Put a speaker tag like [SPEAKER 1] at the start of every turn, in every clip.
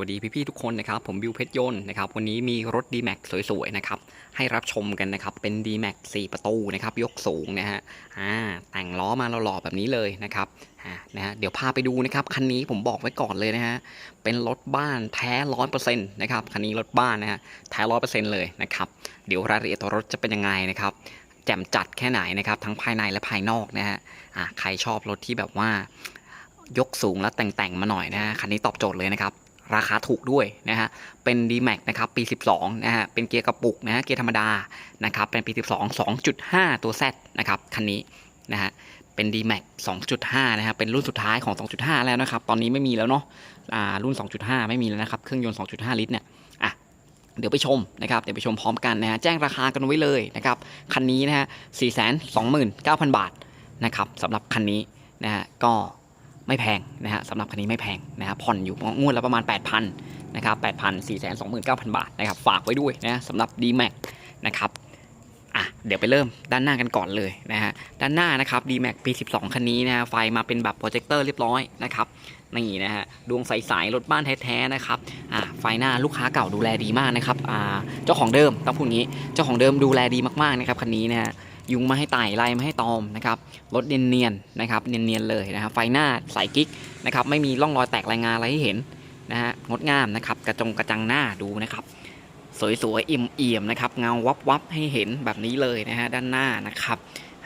[SPEAKER 1] สวัสดีพี่ๆทุกคนนะครับ ผมบิวเพชรยนต์นะครับ วันนี้มีรถ d m a x สวยๆนะครับ ให้รับชมกันนะครับ เป็น d m a x 4 ประตูนะครับ ยกสูงนะฮะอ่าแต่งล้อมาหล่อๆแบบนี้เลยนะครับอ่านะฮะเดี๋ยวพาไปดูนะครับ คันนี้ผมบอกไว้ก่อนเลยนะฮะ เป็นรถบ้านแท้ร้อยเปอร์เซ็นต์นะครับ คันนี้รถบ้านนะฮะ แท้ร้อยเปอร์เซ็นต์เลยนะครับ เดี๋ยวรายละเอียดตัวรถจะเป็นยังไงนะครับ แจ่มจัดแค่ไหนนะครับ ทั้งภายในและภายนอกนะฮะอ่าใครชอบรถที่แบบว่ายกสูงแล้วแต่งๆมาหน่อยนะฮะคันนี้ตอบโจทย์เลยนะครับ ราคาถูกด้วยนะฮะ เป็น D-Max นะครับปี 12 นะฮะ เป็นเกียร์กระปุกนะฮะ เกียร์ธรรมดานะครับ เป็นปี 12 2.5 ตัว Z นะครับคันนี้นะฮะ เป็น D-Max 2.5 นะฮะ เป็นรุ่นสุดท้ายของ 2.5 แล้วนะครับ ตอนนี้ไม่มีแล้วเนาะอ่ารุ่น 2.5 ไม่มีแล้วนะครับ เครื่องยนต์ 2.5 ลิตรเนี่ยอะเดี๋ยวไปชมนะครับ เดี๋ยวไปชมพร้อมกันนะฮะ แจ้งราคากันไว้เลยนะครับ คันนี้นะฮะ 429,000 บาทนะครับสำหรับคันนี้นะฮะ ก็ ไม่แพงนะฮะสำหรับคันนี้ไม่แพงนะฮะผ่อนอยู่งวดละประมาณ 8,000นะครับ8,000 429,000 บาทนะครับฝากไว้ด้วยนะสำหรับ D-Max นะครับอะเดี๋ยวไปเริ่มด้านหน้ากันก่อนเลยนะฮะด้านหน้านะครับ D-Max ปี 12 คันนี้นะฮะไฟมาเป็นแบบโปรเจคเตอร์เรียบร้อยนะครับนี่นะฮะดวงใสๆรถบ้านแท้ๆนะครับอะไฟหน้าลูกค้าเก่าดูแลดีมากนะครับอ่าเจ้าของเดิมต้องพูดงี้เจ้าของเดิมดูแลดีมากๆนะครับคันนี้นะฮะ ยุงมาให้ไต่ไล่มาให้ตอมนะครับรถเนียนๆนะครับเนียนๆเลยนะครับไฟหน้าใสกิ๊กนะครับไม่มีร่องรอยแตกรายงานอะไรให้เห็นนะฮะงดงามนะครับกระจงกระจังหน้าดูนะครับสวยๆเอี่ยมๆนะครับเงาวับๆให้เห็นแบบนี้เลยนะฮะด้านหน้านะครับ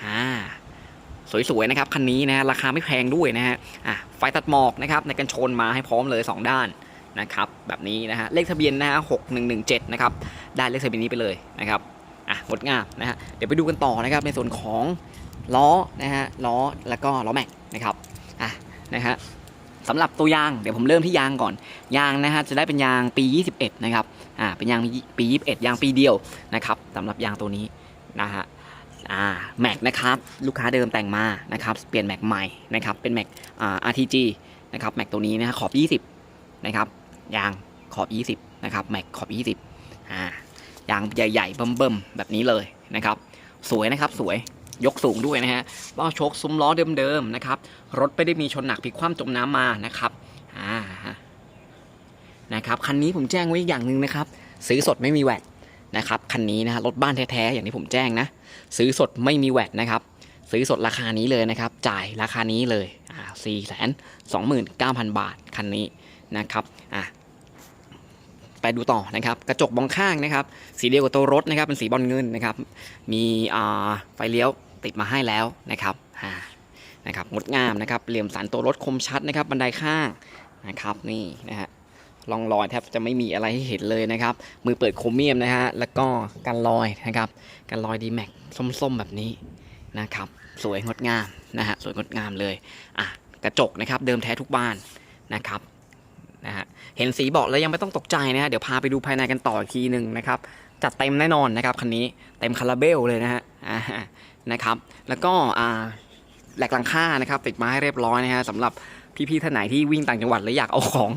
[SPEAKER 1] อ่าสวยๆนะครับคันนี้นะฮะราคาไม่แพงด้วยนะฮะอะไฟตัดหมอกนะครับในกันชนมาให้พร้อมเลย 2 ด้านนะครับแบบนี้นะฮะเลขทะเบียนนะฮะหกหนึ่งหนึ่งเจ็ดนะครับได้เลขทะเบียนนี้ไปเลยนะครับ อะงดงามนะฮะเดี๋ยวไปดูกันต่อนะครับในส่วนของล้อนะฮะล้อแล้วก็ล้อแม็กนะครับอะนะฮะสำหรับตัวยางเดี๋ยวผมเริ่มที่ยางก่อน ยางนะฮะจะได้เป็นยางปี 21 นะครับอ่าเป็นยางปี 21 ยางปีเดียวนะครับสำหรับยางตัวนี้นะฮะอ่าแม็กนะครับลูกค้าเดิมแต่งมานะครับเปลี่ยนแม็กใหม่นะครับเป็นแม็กอ่า RTG นะครับแม็กตัวนี้นะฮะขอบ 20 นะครับยางขอบ 20 นะครับแม็กขอบ 20อ่า ยางใหญ่ๆเบิ่มๆแบบนี้เลยนะครับ สวยนะครับสวยยกสูงด้วยนะฮะล้อโชคซุ้มล้อเดิมๆนะครับ รถไม่ได้มีชนหนักพลิกคว่ำจมน้ำมานะครับอ่านะครับคันนี้ผมแจ้งไว้อีกอย่างหนึ่งนะครับ ซื้อสดไม่มีแวดนะครับคันนี้นะฮะรถบ้านแท้ๆอย่างที่ผมแจ้งนะ ซื้อสดไม่มีแวดนะครับ ซื้อสดราคานี้เลยนะครับ จ่ายราคานี้เลยอ่าสี่แสนสองหมื่นเก้าพันบาทคันนี้นะครับอะ ไปดูต่อนะครับกระจกมองข้างนะครับสีเดียวกับตัวรถนะครับเป็นสีบอลเงินนะครับมีไฟเลี้ยวติดมาให้แล้วนะครับนะครับงดงามนะครับเหลี่ยมสันตัวรถคมชัดนะครับบันไดข้างนะครับนี่นะฮะรองรอยแทบจะไม่มีอะไรให้เห็นเลยนะครับ มือเปิดโครเมียมนะฮะแล้วก็กันรอยนะครับกันรอยดีแม็กส้มๆแบบนี้นะครับสวยงดงามนะฮะสวยงดงามเลยอะกระจกนะครับเดิมแท้ทุกบ้านนะครับ นะฮะเห็นสีบาะแล้วยังไม่ต้องตกใจนะฮะเดี๋ยวพาไปดูภายในกันต่ออีกทีหนึ่งนะครับจัดเต็มแน่นอนนะครับคันนี้เต็มคาราเบลเลยนะฮะนะครับแล้วก็แหลกหลังคานะครับติดมาให้เรียบร้อยนะฮะสำหรับพี่ๆท่านไหนที่วิ่งต่างจังหวัดแล้วอยากเอาของ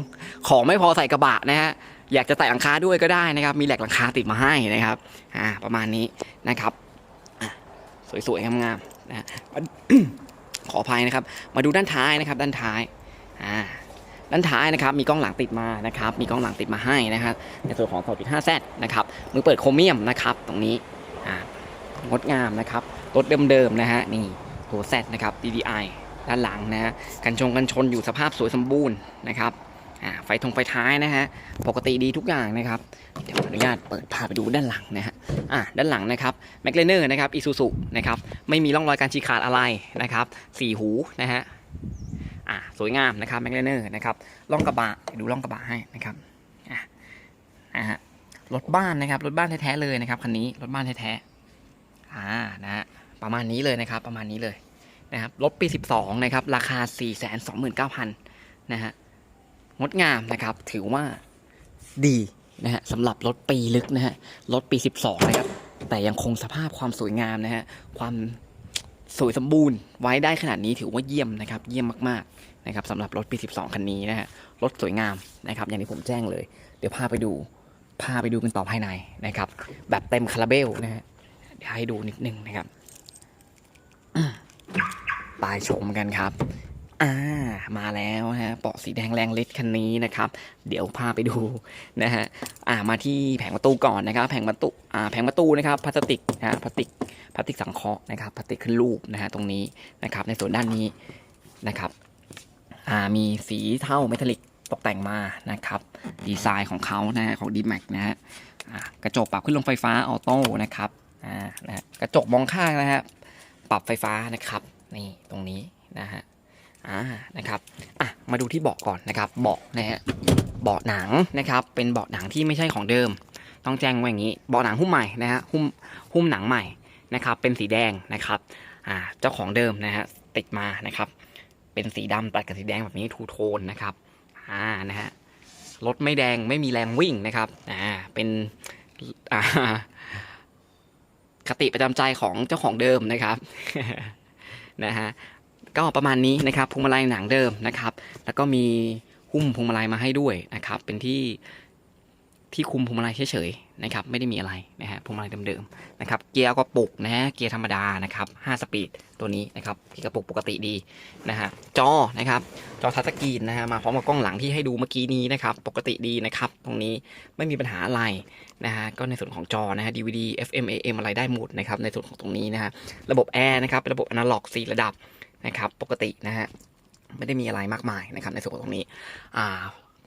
[SPEAKER 1] ของไม่พอใส่กระบะนะฮะอยากจะแตะหลังคาด้วยก็ได้นะครับ มีแหลกหลังคาติดมาให้นะครับอ่าประมาณนี้นะครับสวยๆงามๆนะขออภัยนะครับ มาดูด้านท้ายนะครับ ด้านท้ายอ่า ด้านท้ายนะครับมีกล้องหลังติดมานะครับมีกล้องหลังติดมาให้นะครับในส่วนของ 2.5Z นะครับมือเปิดโครเมียมนะครับตรงนี้งดงามนะครับรถเดิมๆนะฮะนี่ตัว Z นะครับ DDI ด้านหลังนะฮะกันชงกันชนอยู่สภาพสวยสมบูรณ์นะครับไฟทงไฟท้ายนะฮะปกติดีทุกอย่างนะครับเดี๋ยวขออนุญาตเปิดพาไปดูด้านหลังนะฮะอ่าด้านหลังนะครับแมคเลเนอร์นะครับอีซูซุนะครับไม่มีร่องรอยการฉีกขาดอะไรนะครับสี่หูนะฮะ อ่าสวยงามนะครับแมกเนอร์นะครับล่องกระบะดูล่องกระบะให้นะครับอะนะฮะรถบ้านนะครับรถบ้านแท้ๆเลยนะครับคันนี้รถบ้านแท้ๆอ่านะฮะประมาณนี้เลยนะครับประมาณนี้เลยนะครับรถปี 12 นะครับ ราคา 429,000นะฮะงดงามนะครับ ถือว่าดีนะฮะสำหรับรถปีลึกนะฮะรถปี 12 นะครับ แต่ยังคงสภาพความสวยงามนะฮะความ สวยสมบูรณ์ไว้ได้ขนาดนี้ถือว่าเยี่ยมนะครับ เยี่ยมมากๆนะครับสำหรับรถปี 12 คันนี้นะฮะรถสวยงามนะครับ อย่างที่ผมแจ้งเลย เดี๋ยวพาไปดูพาไปดูกันต่อภายในนะครับ แบบเต็มคาราเบลนะฮะเดี๋ยวให้ดูนิดนึงนะครับไปชมกันครับ อ่ามาแล้วฮะเบาะสีแดงแรงเล็ดคันนี้นะครับ เดี๋ยวพาไปดูนะฮะอ่ามาที่แผงประตูก่อนนะครับ แผงประตูอ่าแผงประตูนะครับพลาสติกนะฮะพลาสติกพลาสติกสังเคราะห์นะครับพลาสติกขึ้นรูปนะฮะตรงนี้นะครับ ในส่วนด้านนี้นะครับอ่ามีสีเท่าเมทัลลิกตกแต่งมานะครับ ดีไซน์ของเขานะฮะของ d m a x นะฮะอ่ากระจกปรับขึ้นลงไฟฟ้าออโต้นะครับอ่านะกระจกมองข้างนะฮะปรับไฟฟ้านะครับนี่ตรงนี้นะฮะ อ่านะครับอะมาดูที่เบาะก่อนนะครับเบาะนะฮะเบาะหนังนะครับ เป็นเบาะหนังที่ไม่ใช่ของเดิม ต้องแจ้งไว้อย่างนี้เบาะหนังหุ้มใหม่นะฮะหุ้มหุ้มหนังใหม่นะครับ เป็นสีแดงนะครับอ่าเจ้าของเดิมนะฮะติดมานะครับ เป็นสีดำตัดกับสีแดงแบบนี้ทูโทนนะครับอ่านะฮะรถไม่แดงไม่มีแรงวิ่งนะครับอ่าเป็นอ่าคติประจำใจของเจ้าของเดิมนะครับนะฮะ ก็ประมาณนี้นะครับพวงมาลัยหนังเดิมนะครับ แล้วก็มีหุ้มพวงมาลัยมาให้ด้วยนะครับ เป็นที่ที่คุมพวงมาลัยเฉยๆนะครับ ไม่ได้มีอะไรนะฮะพวงมาลัยเดิมๆนะครับ เกียร์ก็ปุกนะฮะเกียร์ธรรมดานะครับ5สปีดตัวนี้นะครับที่กระปุกปกติดีนะฮะจอนะครับ จอทัชสกรีนนะฮะมาพร้อมกับกล้องหลังที่ให้ดูเมื่อกี้นี้นะครับ ปกติดีนะครับ ตรงนี้ไม่มีปัญหาอะไรนะฮะก็ในส่วนของจอนะฮะ DVD FM AM อะไรได้หมดนะครับ ในส่วนของตรงนี้นะฮะระบบแอร์นะครับเป็นระบบอนาล็อก4ระดับ นะครับปกตินะฮะไม่ได้มีอะไรมากมายนะครับในส่วนตรงนี้อ่า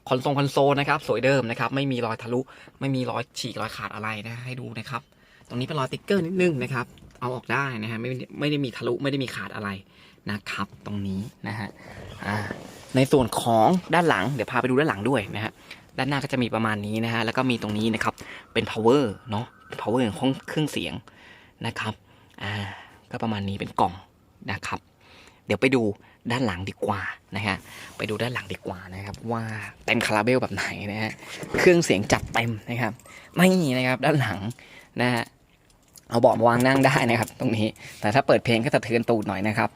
[SPEAKER 1] คอนโซลคอนโซลนะครับสวยเดิมนะครับไม่มีรอยทะลุไม่มีรอยฉีกรอยขาดอะไรนะให้ดูนะครับตรงนี้เป็นรอยติ๊กเกอร์นิดนึงนะครับเอาออกได้นะฮะไม่ไม่ได้มีทะลุไม่ได้มีขาดอะไรนะครับ ตรงนี้นะฮะอ่าในส่วนของด้านหลังเดี๋ยวพาไปดูด้านหลังด้วยนะฮะด้านหน้าก็จะมีประมาณนี้นะฮะแล้วก็มีตรงนี้นะครับเป็น power เนาะ power ของเครื่องเสียงนะครับอ่าก็ประมาณนี้เป็นกล่องนะครับ ดี๋ยวไปดูด้านหลังดีกว่านะฮะไปดูด้านหลังดีกว่านะครับ ว่าเต็มคาราเบลแบบไหนนะฮะเครื่องเสียงจัดเต็มนะครับ ไม่นะครับด้านหลังนะฮะเอาเบาะมาวางนั่งได้นะครับ ตรงนี้ แต่ถ้าเปิดเพลงก็สะเทือนตูดหน่อยนะครับ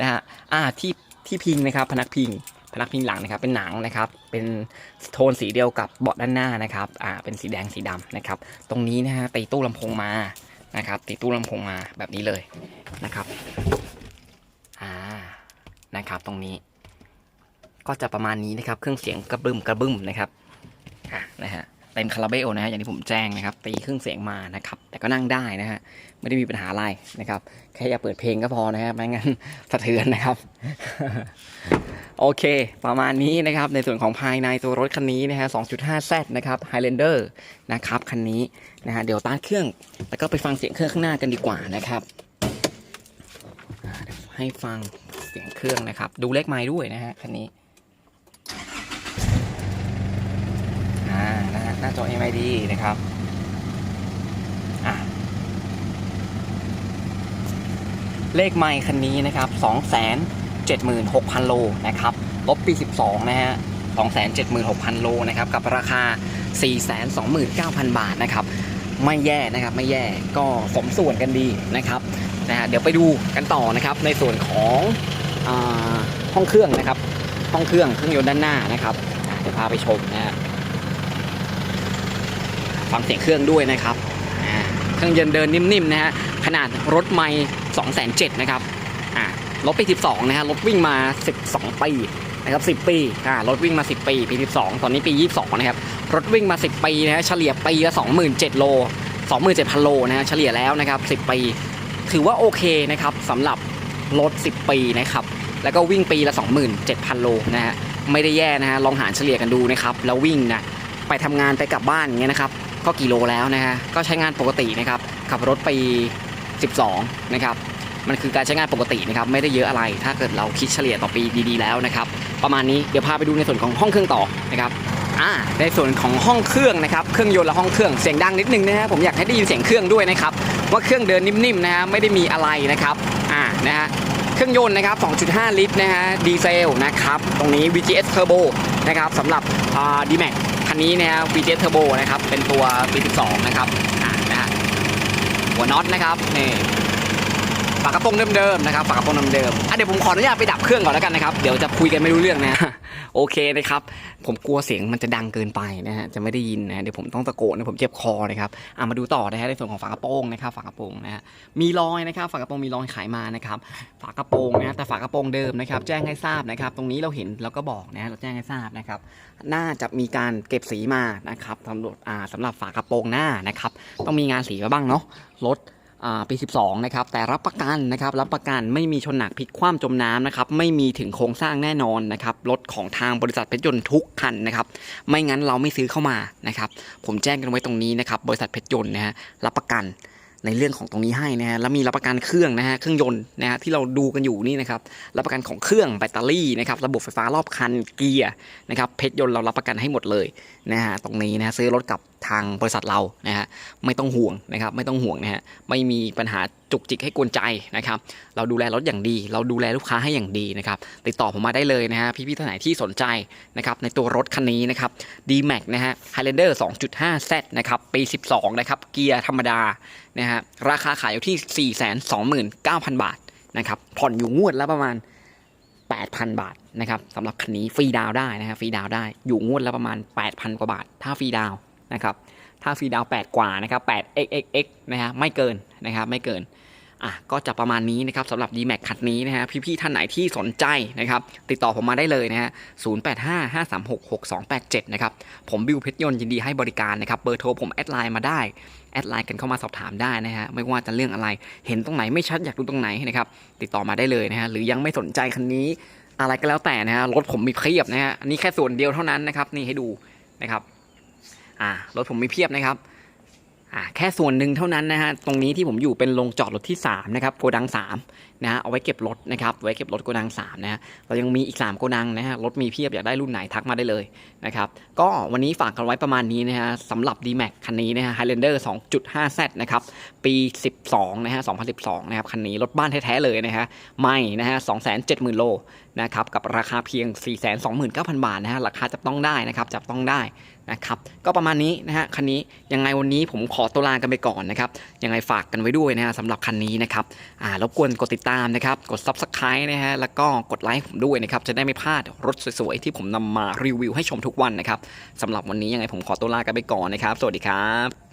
[SPEAKER 1] นะฮะอ่าที่ที่พิงนะครับพนักพิงพนักพิงหลังนะครับเป็นหนังนะครับ เป็นโทนสีเดียวกับเบาะด้านหน้านะครับอ่าเป็นสีแดงสีดำนะครับ ตรงนี้นะฮะตีตู้ลำโพงมานะครับตีตู้ลำโพงมาแบบนี้เลยนะครับ อ่านะครับตรงนี้ ก็จะประมาณนี้นะครับ เครื่องเสียงกระบึมกระบึมนะครับอะนะฮะเต็มคาราเบลนะฮะอย่างที่ผมแจ้งนะครับ ตีเครื่องเสียงมานะครับ แต่ก็นั่งได้นะฮะไม่ได้มีปัญหาอะไรนะครับแค่อย่าเปิดเพลงก็พอนะฮะไม่งั้นสะเทือนนะครับ โอเค ประมาณนี้นะครับ ในส่วนของภายในตัวรถคันนี้นะฮะ 2.5Z นะครับ Highlander นะครับคันนี้นะฮะเดี๋ยวตาร์ทเครื่อง แล้วก็ไปฟังเสียงเครื่องข้างหน้ากันดีกว่านะครับ ให้ฟังเสียงเครื่องนะครับ ดูเลขไม้ด้วยนะฮะคันนี้อ่านะฮะหน้าจอ MID นะครับอะเลขไม้คันนี้นะครับ276,000 โลนะครับลบปี 12 นะฮะ276,000 โลนะครับกับราคา 429,000 บาทนะครับไม่แย่นะครับไม่แย่ก็สมส่วนกันดีนะครับ นะฮะเดี๋ยวไปดูกันต่อนะครับในส่วนของอห้องเครื่องนะครับ ห้องเครื่องเครื่องยนต์ด้านหน้านะครับอะเดี๋ยวพาไปชมนะฮะฟังเสียงเครื่องด้วยนะครับเครื่องยนต์เดินนิ่มๆนะฮะขนาดรถไม่2 0 0 0 0นเจ็ดนะครับรถปี 12 นะฮะรถวิ่งมา 12 ปีนะครับ 10 ปีอ่ารถวิ่งมา 10 ปีปี 12 ตอนนี้ปี 22 นะครับ รถวิ่งมา 10 ปีนะฮะเฉลี่ยปีละ27,000โล 27,000 โลนะฮะเฉลี่ยแล้วนะครับ 10 ปี ถือว่าโอเคนะครับสำหรับรถ 10 ปีนะครับ แล้วก็วิ่งปีละ 27,000 โลนะฮะไม่ได้แย่นะฮะลองหารเฉลี่ยกันดูนะครับ แล้ววิ่งนะไปทำงานไปกลับบ้านเงี้ยนะครับ ก็กี่โลแล้วนะฮะก็ใช้งานปกตินะครับขับรถไป 12 นะครับมันคือการใช้งานปกตินะครับไม่ได้เยอะอะไร ถ้าเกิดเราคิดเฉลี่ยต่อปีดีๆแล้วนะครับ ประมาณนี้เดี๋ยวพาไปดูในส่วนของห้องเครื่องต่อนะครับ อ่าในส่วนของห้องเครื่องนะครับเครื่องยนต์และห้องเครื่องเสียงดังนิดนึงนะฮะผมอยากให้ได้ยินเสียงเครื่องด้วยนะครับว่าเครื่องเดินนิ่มๆนะฮะไม่ได้มีอะไรนะครับอ่านะฮะเครื่องยนต์นะครับ 2.5 ลิตรนะฮะดีเซลนะครับตรงนี้ VGS Turbo นะครับสำหรับอ่า D-Max คันนี้นะฮะ VGS Turbo นะครับเป็นตัวปี12นะครับอ่านะฮะหัวน็อตนะครับนี่ฝากระโปรงเดิมๆนะครับฝากระโปรงเดิมๆอะเดี๋ยวผมขออนุญาตไปดับเครื่องก่อนแล้วกันนะครับเดี๋ยวจะคุยกันไม่รู้เรื่องนะ โอเคนะครับ ผมกลัวเสียงมันจะดังเกินไปนะฮะจะไม่ได้ยินนะเดี๋ยวผมต้องตะโกนนะผมเจ็บคอนะครับอะมาดูต่อนะฮะในส่วนของฝากระโปรงนะครับฝากระโปรงนะฮะมีรอยนะครับฝากระโปรงมีรอยขายมานะครับฝากระโปรงนะแต่ฝากระโปรงเดิมนะครับ แจ้งให้ทราบนะครับ ตรงนี้เราเห็นเราก็บอกนะเราแจ้งให้ทราบนะครับ น่าจะมีการเก็บสีมานะครับสำหรับอ่าสำหรับฝากระโปรงหน้านะครับ ต้องมีงานสีมาบ้างเนาะรถ ปี12นะครับแต่รับประกันนะครับรับประกันไม่มีชนหนักพลิกคว่ำจมน้ำนะครับไม่มีถึงโครงสร้างแน่นอนนะครับรถของทางบริษัทเพชรยนต์ทุกคันนะครับไม่งั้นเราไม่ซื้อเข้ามานะครับผมแจ้งกันไว้ตรงนี้นะครับบริษัทเพชรยนต์นะฮะรับประกันในเรื่องของตรงนี้ให้นะฮะแล้วมีรับประกันเครื่องนะฮะเครื่องยนต์นะฮะที่เราดูกันอยู่นี่นะครับรับประกันของเครื่องแบตเตอรี่นะครับระบบไฟฟ้ารอบคันเกียร์นะครับเพชรยนต์เรารับประกันให้หมดเลยนะฮะตรงนี้นะฮะซื้อรถกับ ทางบริษัทเรานะฮะไม่ต้องห่วงนะครับไม่ต้องห่วงนะฮะไม่มีปัญหาจุกจิกให้กวนใจนะครับเราดูแลรถอย่างดี เราดูแลลูกค้าให้อย่างดีนะครับติดต่อผมมาได้เลยนะฮะพี่ๆท่านไหนที่สนใจนะครับในตัวรถคันนี้นะครับ D-Max นะฮะ Highlander 2.5Z นะครับปี 12 นะครับเกียร์ธรรมดานะฮะราคาขายอยู่ที่ 429,000 บาทนะครับผ่อนอยู่งวดละประมาณ 8,000 บาทนะครับสำหรับคันนี้ฟรีดาวได้นะฮะฟรีดาวได้อยู่งวดละประมาณ 8,000 กว่าบาท ถ้าฟรีดาว นะครับถ้าฟรีดาว8กว่านะครับ8 xxx นะฮะไม่เกินนะครับไม่เกินอะก็จะประมาณนี้นะครับสำหรับ D-Max คันนี้นะฮะพี่ๆท่านไหนที่สนใจนะครับติดต่อผมมาได้เลยนะฮะ0855366287นะครับผมบิวเพชรยนต์ยินดีให้บริการนะครับเบอร์โทรผมแอดไลน์มาได้แอดไลน์กันเข้ามาสอบถามได้นะฮะไม่ว่าจะเรื่องอะไรเห็นตรงไหนไม่ชัดอยากดูตรงไหนนะครับติดต่อมาได้เลยนะฮะหรือยังไม่สนใจคันนี้อะไรก็แล้วแต่นะฮะรถผมมีเพียบนะฮะอันนี้แค่ส่วนเดียวเท่านั้นนะครับนี่ให้ดูนะครับ อ่ารถผมมีเพียบนะครับอ่าแค่ส่วนหนึ่งเท่านั้นนะฮะตรงนี้ที่ผมอยู่เป็นโรงจอดรถที่3นะครับโกดัง3นะฮะเอาไว้เก็บรถนะครับไว้เก็บรถโกดัง3นะฮะเรายังมีอีก 3 โกดังนะฮะรถมีเพียบอยากได้รุ่นไหนทักมาได้เลยนะครับก็วันนี้ฝากกันไว้ประมาณนี้นะฮะสำหรับ D-Max คันนี้นะฮะ Highlander 2.5Z นะครับปี 12นะฮะ2012นะครับคันนี้รถบ้านแท้ๆเลยนะฮะไม่นะฮะ270,000 โล นะครับกับราคาเพียง 429,000 บาทนะฮะราคาจับต้องได้นะครับจับต้องได้นะครับก็ประมาณนี้นะฮะคันนี้ยังไงวันนี้ผมขอตัวลากันไปก่อนนะครับยังไงฝากกันไว้ด้วยนะฮะสำหรับคันนี้นะครับอ่ารบกวนกดติดตามนะครับกด Subscribe นะฮะแล้วก็กดไลค์ผมด้วยนะครับจะได้ไม่พลาดรถสวยๆที่ผมนำมารีวิวให้ชมทุกวันนะครับสำหรับวันนี้ยังไงผมขอตัวลากันไปก่อนนะครับ สวัสดีครับ